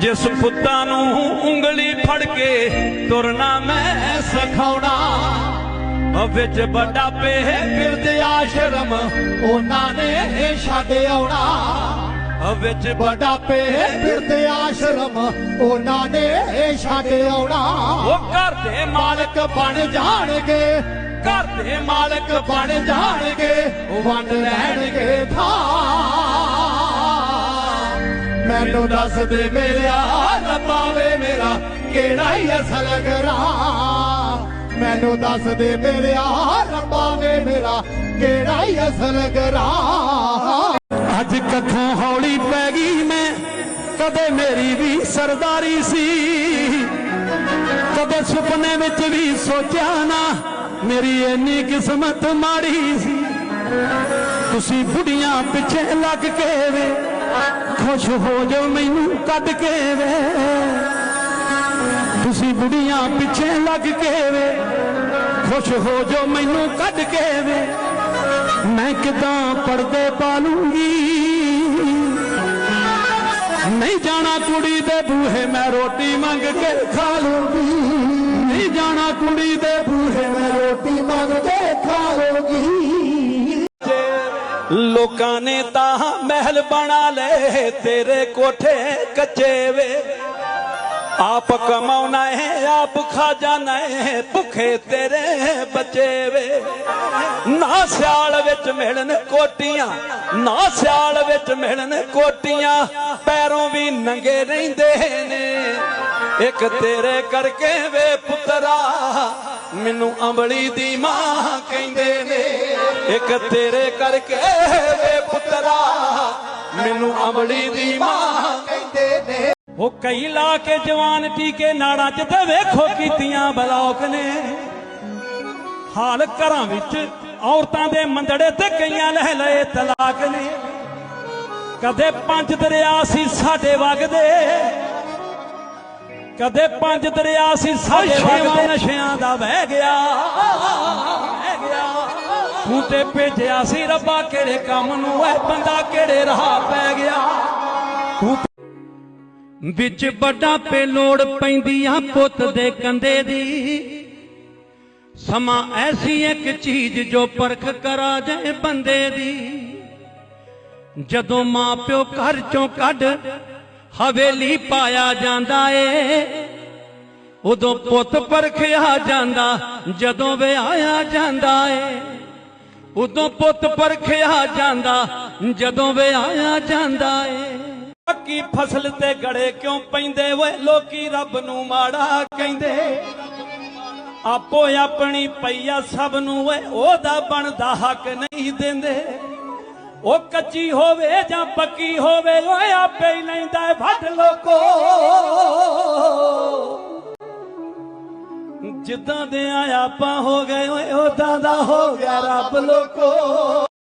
ਜਿਸ ਪੁੱਤਾਂ ਨੂੰ ਉਂਗਲੀ ਫੜ ਕੇ ਤੁਰਨਾ ਮੈਂ ਸਿਖਾਉਣਾ। ਵਿੱਚ ਵੱਡਾ ਪੇ ਫਿਰਦੇ ਆਸ਼ਰਮ ਉਹਨਾਂ ਨੇ ਛੱਡ ਆਉਣਾ। ਵਿੱਚ ਵੱਡਾ ਪੇ ਫਿਰਦੇ ਆਸ਼ਰਮ ਉਹਨਾਂ ਨੇ ਛੱਡ ਆਉਣਾ। ਉਹ ਘਰ ਦੇ ਮਾਲਕ ਮਾਲਕ ਬਣ ਜਾਣਗੇ, ਘਰ ਦੇ ਮਾਲਕ ਬਣ ਜਾਣਗੇ ਵੰਡ ਲੈਣਗੇ। ਮੈਨੂੰ ਦੱਸ ਦੇ ਮੇਰਿਆ ਰੱਬਾ ਵੇ ਮੇਰਾ ਕਿਹੜਾ ਹੀ ਅਸਲ ਗਰਾਂ। ਮੈਨੂੰ ਦੱਸ ਦੇ ਮੇਰਿਆ ਰੱਬਾ ਵੇ ਮੇਰਾ ਕਿਹੜਾ ਹੀ ਅਸਲ ਗਰਾਂ। ਅੱਜ ਕੱਖੋਂ ਹੌਲੀ ਪੈ ਗਈ ਮੈਂ, ਕਦੇ ਮੇਰੀ ਵੀ ਸਰਦਾਰੀ ਸੀ। ਕਦੇ ਸੁਪਨੇ ਵਿੱਚ ਵੀ ਸੋਚਿਆ ਨਾ, ਮੇਰੀ ਇੰਨੀ ਕਿਸਮਤ ਮਾੜੀ ਸੀ। ਤੁਸੀਂ ਬੁੱਢੀਆਂ ਪਿੱਛੇ ਲੱਗ ਕੇ ਵੇ ਖੁਸ਼ ਹੋ ਜੋ ਮੈਨੂੰ ਕੱਢ ਕੇ ਵੇ। ਤੁਸੀਂ ਬੁੜੀਆਂ ਪਿੱਛੇ ਲੱਗ ਕੇ ਵੇ। ਖੁਸ਼ ਹੋ ਜੋ ਮੈਨੂੰ ਕੱਢ ਕੇ ਵੇ। ਮੈਂ ਕਿਦਾਂ ਪਰਦੇ ਪਾਲੂੰਗੀ? ਨਹੀਂ ਜਾਣਾ ਕੁੜੀ ਦੇ ਬੂਹੇ ਮੈਂ ਰੋਟੀ ਮੰਗ ਕੇ ਖਾ ਲੂੰਗੀ। ਨਹੀਂ ਜਾਣਾ ਕੁੜੀ ਦੇ ਬੂਹੇ ਮੈਂ ਰੋਟੀ ਮੰਗ ਕੇ ਖਾ ਲੋਗੀ। ਲੋਕਾਂ ਨੇ ਤਾਂ ਮਹਿਲ ਬਣਾ ਲਏ, ਤੇਰੇ ਕੋਠੇ ਕੱਚੇ ਵੇ ਆਪ ਕਮਾਉਣਾ ਹੈ ਆਪ ਖਾ ਜਾਣਾ ਹੈ ਭੁੱਖੇ ਤੇਰੇ ਬੱਚੇ ਵੇ ਨਾ ਸਿਆਲ ਵਿੱਚ ਮਿਲਣ ਕੋਟੀਆਂ, ਨਾ ਸਿਆਲ ਵਿੱਚ ਮਿਲਣ ਕੋਟੀਆਂ, ਪੈਰੋਂ ਵੀ ਨੰਗੇ ਰਹਿੰਦੇ ਨੇ। ਇੱਕ ਤੇਰੇ ਕਰਕੇ ਵੇ ਪੁੱਤਰਾ ਮੈਨੂੰ ਅੰਬਲੀ ਦੀ ਮਾਂ ਕਹਿੰਦੇ ਨੇ, ਇੱਕ ਤੇਰੇ ਕਰਕੇ ਵੇ ਪੁੱਤਰਾ। ਮੈਨੂੰ ਅੰਬਲੀ ਦੀ ਮਾਂ ਕਹਿੰਦੇ ਨੇ। ਉਹ ਕਈ ਲਾ ਕੇ ਜਵਾਨ ਟੀਕੇ ਨਾੜਾਂ 'ਚ ਤੇ ਵੇਖੋ ਕੀਤੀਆਂ ਬਲੌਕ ਨੇ। ਹਾਲ ਘਰਾਂ ਵਿੱਚ ਔਰਤਾਂ ਦੇ ਮੰਦੜੇ ਤੇ ਕਈਆਂ ਲੈ ਲਏ ਤਲਾਕ ਨੇ। ਕਦੇ ਪੰਜ ਦਰਿਆ ਸੀ ਸਾਡੇ ਵਗਦੇ ਕਦੇ ਪੰਜ ਦਰਿਆ ਸੀ ਸਾਡੇ ਵਗਦੇ ਨਸ਼ਿਆਂ ਦਾ ਵਹਿ ਗਿਆ। ਵਹਿ ਗਿਆ। ਤੂੰ ਤੇ ਭੇਜਿਆ ਸੀ ਰੱਬਾ ਕਿਹੜੇ ਕੰਮ ਨੂੰ ਐ ਬੰਦਾ ਕਿਹੜੇ ਰਾਹ ਪੈ ਗਿਆ? ਤੂੰ ਵਿੱਚ ਵੱਡਾ ਪੇ ਲੋੜ ਪੈਂਦੀ ਆ ਪੁੱਤ ਦੇ ਕੰਦੇ ਦੀ। ਸਮਾਂ ਐਸੀ ਇੱਕ ਚੀਜ਼ ਜੋ ਪਰਖ ਕਰਾ ਜਾਏ ਬੰਦੇ ਦੀ। ਜਦੋਂ ਮਾਂ ਪਿਓ ਘਰ ਚੋਂ ਕੱਢ ਹਵੇਲੀ ਪਾਇਆ ਜਾਂਦਾ ਏ। ਉਦੋਂ ਪੁੱਤ ਪਰਖਿਆ ਜਾਂਦਾ, ਜਦੋਂ ਵਿਆਹਿਆ ਜਾਂਦਾ ਏ। ਉਦੋਂ ਪੁੱਤ ਪਰਖਿਆ ਜਾਂਦਾ, ਜਦੋਂ ਵਿਆਹਿਆ ਜਾਂਦਾ ਏ। ਪੱਕੀ ਫਸਲ ਤੇ ਗੜੇ ਕਿਉਂ ਪੈਂਦੇ ਓਏ? ਲੋਕੀ ਰੱਬ ਨੂੰ ਮਾੜਾ ਕਹਿੰਦੇ। ਆਪੋ ਆਪਣੀ ਪਈਆ ਸਭ ਨੂੰ ਓਏ, ਉਹਦਾ ਬਣਦਾ ਹੱਕ ਨਹੀਂ ਦਿੰਦੇ। ਉਹ ਕੱਚੀ ਹੋਵੇ ਜਾਂ ਪੱਕੀ ਹੋਵੇ, ਓਏ ਆਪੇ ਹੀ ਲੈਂਦਾ ਏ ਵੱਢ ਲੋਕੋ। ਜਿੱਦਾਂ ਦੇ ਆ ਆਪਾਂ ਹੋ ਗਏ, ਓਏ ਉਦਾਂ ਦਾ ਹੋ ਗਿਆ ਰੱਬ ਲੋਕੋ।